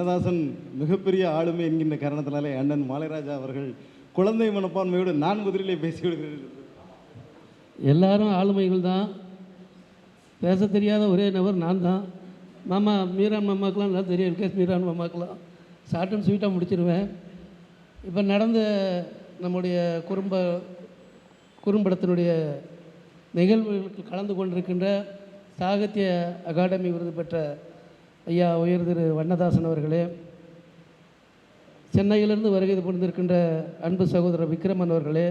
வண்ணதாசன் மிகப்பெரிய ஆளுமை என்கின்ற காரணத்தினாலே அண்ணன் மாலைராஜா அவர்கள் குழந்தை மனப்பான்மையோடு நான் முதலிலே பேசி விடுகிறேன் எல்லாரும் ஆளுமைகள் தான். பேச தெரியாத ஒரே நபர் நான் தான். மாமா மீரான் மாமாக்கெலாம் நல்லா தெரியும். எல்கேஸ் மீரான் மாமாக்கெலாம் ஷார்ட் அண்ட் ஸ்வீட்டாக முடிச்சிருவேன். இப்போ நடந்த நம்முடைய குறும்ப குறும்படத்தினுடைய நிகழ்வுகளுக்கு கலந்து கொண்டிருக்கின்ற சாகித்ய அகாடமி விருது பெற்ற ஐயா உயர் திரு வண்ணதாசன் அவர்களே சென்னையிலிருந்து வருகை புரிந்திருக்கின்ற அன்பு சகோதரர் விக்ரமன் அவர்களே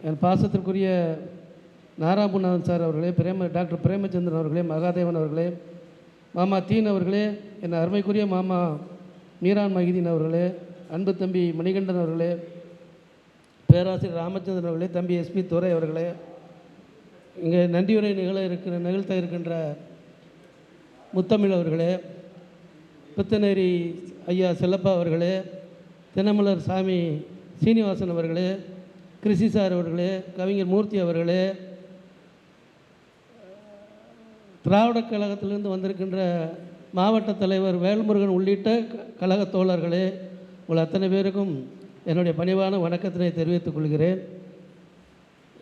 என் பாசத்திற்குரிய நாராபுநாதன் சார் அவர்களே பிரேம டாக்டர் பிரேமச்சந்திரன் அவர்களே மகாதேவன் அவர்களே மாமா தீன் அவர்களே என் அருமைக்குரிய மாமா மீரான் மகிதீன் அவர்களே அன்பு தம்பி மணிகண்டன் அவர்களே பேராசிரியர் ராமச்சந்திரன் அவர்களே தம்பி எஸ்பி துரை அவர்களே இங்கே நன்றியுரை நிகழ இருக்கிற நிகழ்த்த இருக்கின்ற முத்தமிழ் அவர்களே பித்தநேரி ஐயா செல்லப்பா அவர்களே தினமலர் சாமி சீனிவாசன் அவர்களே கிருஷி சார் அவர்களே கவிஞர் மூர்த்தி அவர்களே திராவிடக் கழகத்திலிருந்து வந்திருக்கின்ற மாவட்ட தலைவர் வேல்முருகன் உள்ளிட்ட கழக தோழர்களே உங்கள் அத்தனை பேருக்கும் என்னுடைய பணிவான வணக்கத்தினை தெரிவித்துக் கொள்கிறேன்.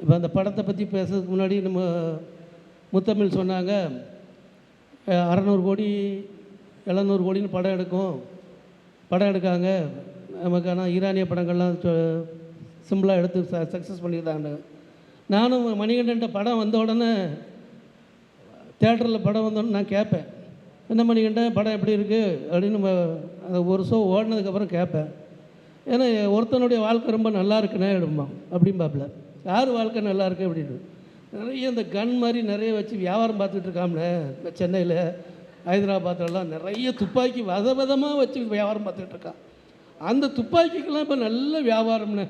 இப்போ அந்த படத்தை பற்றி பேசுறதுக்கு முன்னாடி நம்ம முத்தமிழ் சொன்னாங்க அறநூறு கோடி எழுநூறு கோடின்னு படம் எடுக்கும். படம் எடுக்காங்க. நமக்கு ஆனால் ஈரானிய படங்கள்லாம் சிம்பிளாக எடுத்து ச சக்ஸஸ் பண்ணியிருந்தாங்க நானும் மணிகண்டன்ட்ட படம் வந்த உடனே தேட்டரில் படம் வந்தோடனே நான் கேட்பேன். என்ன மணிகண்டன் படம் எப்படி இருக்குது அப்படின்னு அந்த ஒரு ஷோ ஓடினதுக்கப்புறம் கேட்பேன். ஏன்னா ஒருத்தனுடைய வாழ்க்கை ரொம்ப நல்லா இருக்குண்ணே எடுமா அப்படிம்பாப்புல யார் வாழ்க்கை நல்லா இருக்கு அப்படின்னு. நிறைய இந்த கன் மாதிரி நிறைய வச்சு வியாபாரம் பார்த்துட்டு இருக்காம்ல இந்த சென்னையில் ஹைதராபாத்லலாம் நிறைய துப்பாக்கி வத விதமாக வச்சு வியாபாரம் பார்த்துட்டு இருக்கான். அந்த துப்பாக்கிக்கெல்லாம் இப்போ நல்ல வியாபாரம்னு.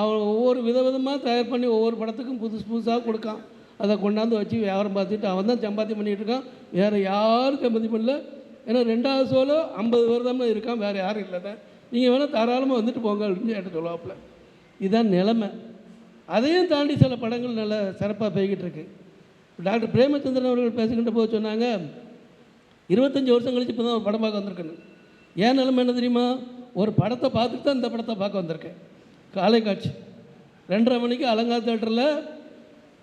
அவன் ஒவ்வொரு விதவிதமாக தயார் பண்ணி ஒவ்வொரு படத்துக்கும் புதுசு புதுசாக கொடுக்கான். அதை கொண்டாந்து வச்சு வியாபாரம் பார்த்துட்டு அவன் தான் சம்பாத்தியம் பண்ணிகிட்டு இருக்கான். வேறு யாரும் சம்பாத்தியம் பண்ணல. ஏன்னா ரெண்டாவது சோலோ ஐம்பது பேர் தான் இருக்கான் வேறு யாரும் இல்லைண்ணே நீங்கள் வேணால் தாராளமாக வந்துட்டு போங்க அப்படின்னு என்கிட்ட சொல்லுவாப்புல. இதுதான் நிலைமை. அதையும் தாண்டி சில படங்கள் நல்லா சிறப்பாக போய்கிட்டு இருக்கு. டாக்டர் பிரேமச்சந்திரன் அவர்கள் பேசுகின்ற போது சொன்னாங்க இருபத்தஞ்சி வருஷம் கழிச்சு இப்போ தான் ஒரு படம் பார்க்க வந்திருக்கேன் ஏன் நிலைமை என்ன தெரியுமா? ஒரு படத்தை பார்த்துட்டு தான் இந்த படத்தை பார்க்க வந்திருக்கேன். காலை காட்சி. ரெண்டரை மணிக்கு அலங்கா தேட்டரில்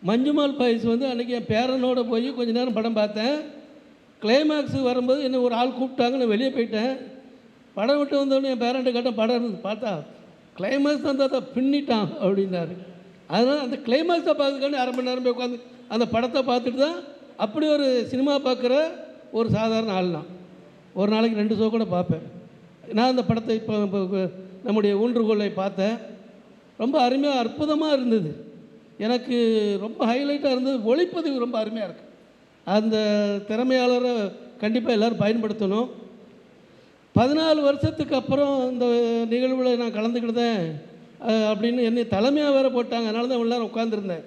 மஞ்சுமால் பாய்ஸ் வந்து அன்றைக்கி என் பேரனோட போய் கொஞ்ச நேரம் படம் பார்த்தேன். கிளைமேக்ஸ் வரும்போது என்ன ஒரு ஆள் கூப்பிட்டாங்க நான் வெளியே போயிட்டேன். படம் விட்டு வந்தோடனே என் பேரண்ட்டை கேட்டேன் படம் இருந்து பார்த்தா கிளைமேக்ஸ் தான் தாத்தா பின்னிட்டான் அப்படின்னாரு. அதனால் அந்த கிளைமேக்ஸை பார்த்துக்காண்டி அரை மணி நேரம் போய் உட்காந்து அந்த படத்தை பார்த்துட்டு தான் அப்படி ஒரு சினிமா பார்க்குற ஒரு சாதாரண ஆள் நான். ஒரு நாளைக்கு ரெண்டு ஷோ கூட பார்ப்பேன். நான் அந்த படத்தை இப்போ நம்முடைய ஊன்றுகோலை பார்த்தேன். ரொம்ப அருமையாக அற்புதமாக இருந்தது. எனக்கு ரொம்ப ஹைலைட்டாக இருந்தது. ஒளிப்பதிவு ரொம்ப அருமையாக இருக்குது அந்த திறமையாளரை கண்டிப்பாக எல்லோரும் பயன்படுத்தணும். பதினாலு வருஷத்துக்கு அப்புறம் இந்த நிகழ்வில் நான் கலந்துக்கிட்டேன் அப்படின்னு என்னை தலைமையாக வேறு போட்டாங்க. அதனால தான் இவ்வளோ நேரம் உட்காந்துருந்தேன்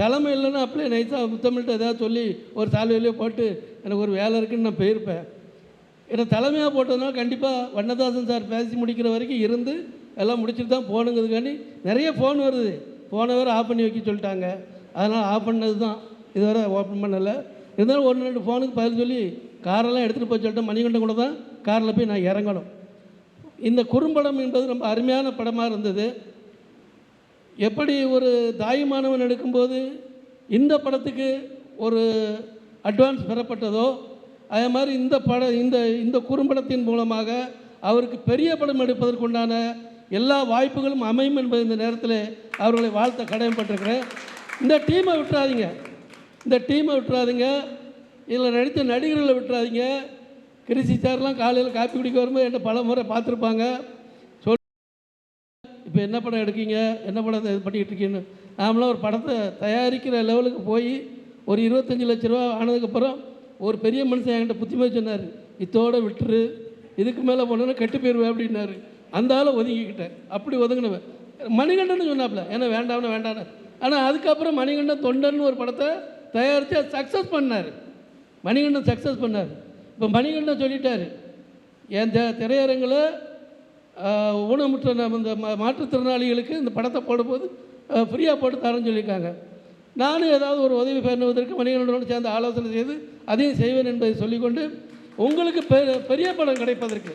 தலைமை இல்லைன்னா அப்படியே நைஸாக முத்தமிழ்ட்டு ஏதாவது சொல்லி ஒரு சால்வையிலே போட்டு எனக்கு ஒரு வேலை இருக்குன்னு நான் போயிருப்பேன். என்னை தலைமையாக போட்டதுனால கண்டிப்பாக வண்ணதாசன் சார் பேசி முடிக்கிற வரைக்கும் இருந்து எல்லாம் முடிச்சுட்டு தான் போகணுங்கிறதுக்காண்டி நிறைய ஃபோன் வருது. ஃபோனை வேறு ஆஃப் பண்ணி வைக்க சொல்லிட்டாங்க. அதனால் ஆஃப் பண்ணது தான் இதுவரை ஓப்பன் பண்ணலை. இருந்தாலும் ஒன்று ரெண்டு ஃபோனுக்கு பதில் சொல்லி காரெல்லாம் எடுத்துகிட்டு போய் சொல்லிட்டேன். மணிகண்டம் கூட தான் காரில் போய் நான் இறங்கணும். இந்த குறும்படம் என்பது ரொம்ப அருமையான படமாக இருந்தது. எப்படி ஒரு தாயுமானவன் எடுக்கும்போது இந்த படத்துக்கு ஒரு அட்வான்ஸ் பெறப்பட்டதோ அதே மாதிரி இந்த பட இந்த இந்த குறும்படத்தின் மூலமாக அவருக்கு பெரிய படம் எடுப்பதற்குண்டான எல்லா வாய்ப்புகளும் அமையும் என்பது இந்த நேரத்தில் அவர்களை வாழ்த்த கடமைப்பட்டிருக்கிறேன். இந்த டீமை விட்டுறாதீங்க. இந்த டீமை விட்டுறாதீங்க. இதில் நடித்த நடிகர்களை விட்டுறாதீங்க. கிருஷி சார்லாம் காலையில் காப்பி குடிக்க வரும்போது என்ன பல முறை பார்த்துருப்பாங்க. இப்போ என்ன படம் எடுக்கீங்க? என்ன படம் இது பண்ணிக்கிட்டு இருக்கீங்கன்னு? நாமளும் ஒரு படத்தை தயாரிக்கிற லெவலுக்கு போய் ஒரு இருபத்தஞ்சி லட்ச ரூபா ஆனதுக்கப்புறம் ஒரு பெரிய மனுஷன் என்கிட்ட புத்திமதி சொன்னார் இத்தோடு விட்டுரு இதுக்கு மேலே போனோன்னா கெட்டு போயிடுவேன் அப்படின்னாரு. அந்த ஆளை ஒதுங்கிக்கிட்டேன். அப்படி ஒதுங்கினவன். மணிகண்டன் சொன்னாப்புல ஏன்னா வேண்டாம்னு வேண்டாம்னு. ஆனால் அதுக்கப்புறம் மணிகண்டன் தொண்டர்னு ஒரு படத்தை தயாரித்து சக்ஸஸ் பண்ணார். மணிகண்டன் சக்ஸஸ் பண்ணார். இப்போ மணிகண்டன் சொல்லிட்டார் என் த திரையரங்கில் ஊனமுற்ற இந்த மா- மாற்றுத்திறனாளிகளுக்கு இந்த படத்தை போடும்போது ஃப்ரீயாக போட்டு தரேன்னு சொல்லியிருக்காங்க. நானும் ஏதாவது ஒரு உதவி பண்ணுவதற்கு மணிகண்டனோடு சேர்ந்து ஆலோசனை செய்து அதையும் செய்வேன் என்பதை சொல்லிக்கொண்டு உங்களுக்கு பெ பெரிய படம் கிடைப்பதற்கு.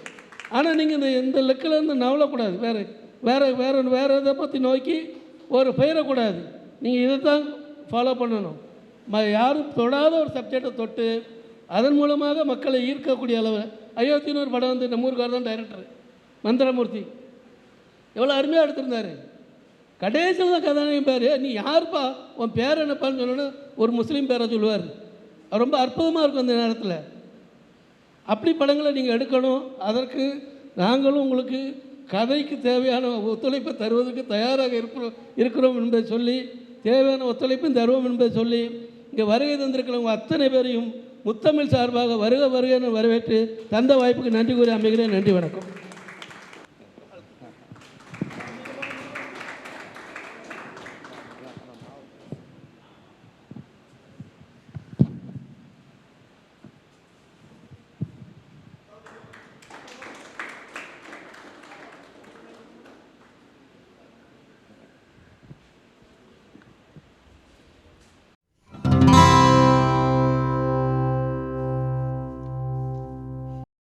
ஆனால் நீங்கள் இந்த இந்த லெக்கில் இருந்து நவலக்கூடாது. வேறு வேறு வேறு வேறு இதை பற்றி நோக்கி ஒரு பெயரக்கூடாது. நீங்கள் இதை தான் ஃபாலோ பண்ணணும். ம யாரும் தொடாத ஒரு சப்ஜெக்டை தொட்டு அதன் மூலமாக மக்களை ஈர்க்கக்கூடிய அளவு. அயோத்தின்னு ஒரு படம் வந்து நம்ம ஊருக்கார் தான் டைரக்டர் மந்திரமூர்த்தி. எவ்வளோ அருமையாக எடுத்திருந்தாரு. கடைசியில் தான் கதாநாயகன் பேர். நீ யாருப்பா? உன் பேர் என்னப்பான்னு சொன்னோன்னு ஒரு முஸ்லீம் பேரை சொல்லுவார். ரொம்ப அற்புதமாக இருக்கும் அந்த நேரத்தில். அப்படி படங்களை நீங்கள் எடுக்கணும். அதற்கு நாங்களும் உங்களுக்கு கதைக்கு தேவையான ஒத்துழைப்பை தருவதற்கு தயாராக இருக்கிறோம் இருக்கிறோம் என்பதை சொல்லி தேவையான ஒத்துழைப்பும் தருவோம் என்பதை சொல்லி இங்கே வருகை தந்திருக்கிறவங்க அத்தனை பேரையும் முத்தமிழ் சார்பாக வருக வருக என வரவேற்று தந்த வாய்ப்புக்கு நன்றி கூறி அமைகிறேன். நன்றி வணக்கம்.